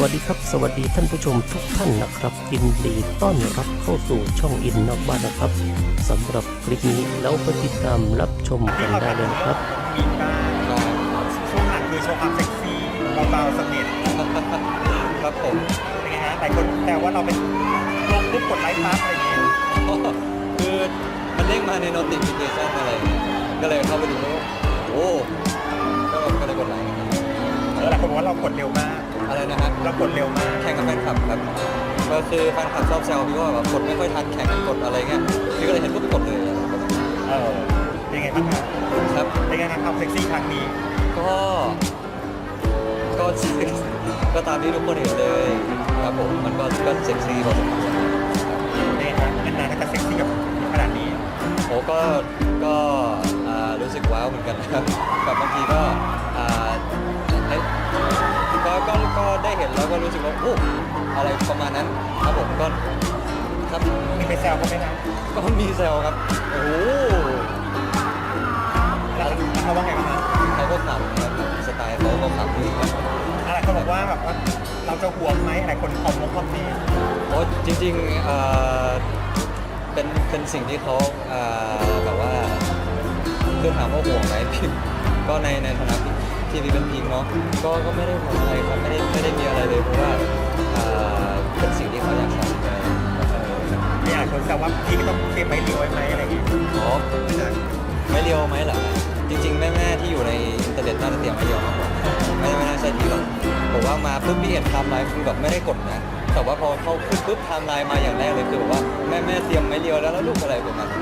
วัสดีครับ สวัสดีท่านผู้ชมทุกท่านนะครับยินดีต้อนรับเข้าสู่ช่องอินนอกบ้านนะครับสำหรับคลิปนี้แล้วไปติดตามรับชมกันได้เลยนะครับมีบ้างช่วงหลังคือโชว์ความเซ็กซี่เบาๆสกเก็ตครับผมเป็นไงฮะหลายคนแต่ว่าเราเป็นลงปุ๊บกดไลค์ปั๊บอะไรอย่างเงี้ยคือมันเด้งมาใน notification อะไรอย่างเงี้ยก็เลยเข้าไปดูแล้วโอ้ก็ก็เลยกดไลค์เออหลายคนบอกว่าเรากดเร็วมาก อะไรนะฮะเรากดเร็วมากแข่งกับแฟนคลับครับก็คือแฟนคลับชอบแซวพี่ว่าแบบกดไม่ค่อยทันแข่งกันกดอะไรเงี้ยพี่ก็เลยเห็นปุ๊บกดเลยเออเป็นไงบ้างฮะครับเป็นไงฮะความเซ็กซี่ครั้งนี้ ก็ก็ก็ตามที่ทุกคนเห็นเลยครับผมมันก็ก็เซ็กซี่พอสมควรเป็นไงฮะนานๆก็จะเซ็กซี่กับขนาดนี้โอ้ก็ก็อ่ารู้สึกว้าวเหมือนกันนะครับแบบบางทีก็ ก็รู้สึกว่าโอ้อะไรประมาณนั้นครับผมก็ครับมีไปแซวเขาไหมนะก็มีแซวครับโอ้โหแล้วเขาว่าไงบ้างฮะเขาก็ขำครับสไตล์เขาก็ขำดีครับอะไรเขาบอกว่าแบบว่าเราจะห่วงไหมหลายคนคอมมงคอมเมนต์โอ้จริงๆเอ่อเป็นเป็นสิ่งที่เขาเอ่อแบบว่าคือถามว่าห่วงไหมพิมก็ในในฐานะ ที่พี่เป็นพิงเนาะก็ก็ไม่ได้ห่วงอะไรครับไม่ได้ไม่ได้มีอะไรเลยเพราะว่าเอ่อเป็นสิ่งที่เขาอยากทำเลยมีหลายคนแซวว่าพี่ก็ต้องเก็บไว้เลี้ยวไว้ไหมอะไรอย่างเงี้ยอ๋อไม่เลียวไหมเหรอจริงๆแม่ๆที่อยู่ในอินเทอร์เน็ตน่าจะเตรียมไม่เลียวมากกว่าไม่ไม่น่าใช่ที่หรอกผมว่ามาปุ๊บพี่เห็นไทม์ไลน์คือแบบไม่ได้กดนะแต่ว่าพอเข้าขึ้นปุ๊บไทม์ไลน์มาอย่างแรกเลยคือแบบว่าแม่ๆเตรียมไม่เลียวแล้วแล้วลูกอะไรประมาณนั้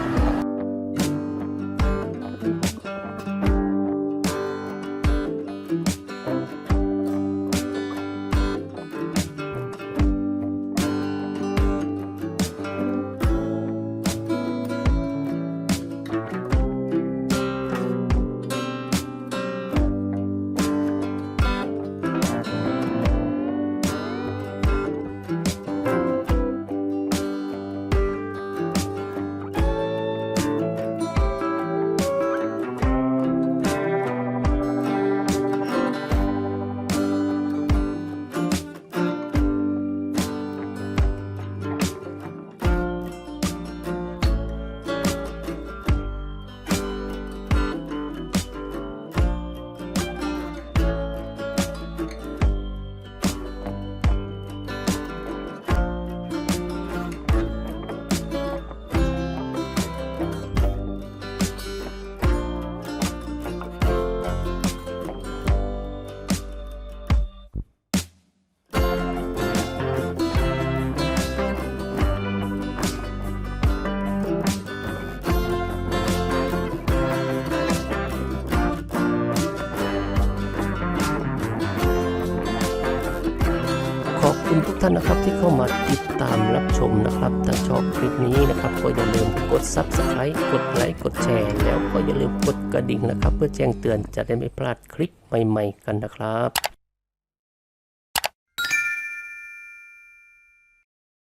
คุณทุกท่านนะครับที่เข้ามาติดตามรับชมนะครับถ้าชอบคลิปนี้นะครับก็อย่าลืมกด Subscribe กดไลค์กดแชร์แล้วก็อย่าลืมกดกระดิ่งนะครับ เพื่อแจ้งเตือนจะได้ไม่พลาดคลิปใหม่ ๆ กันนะครับ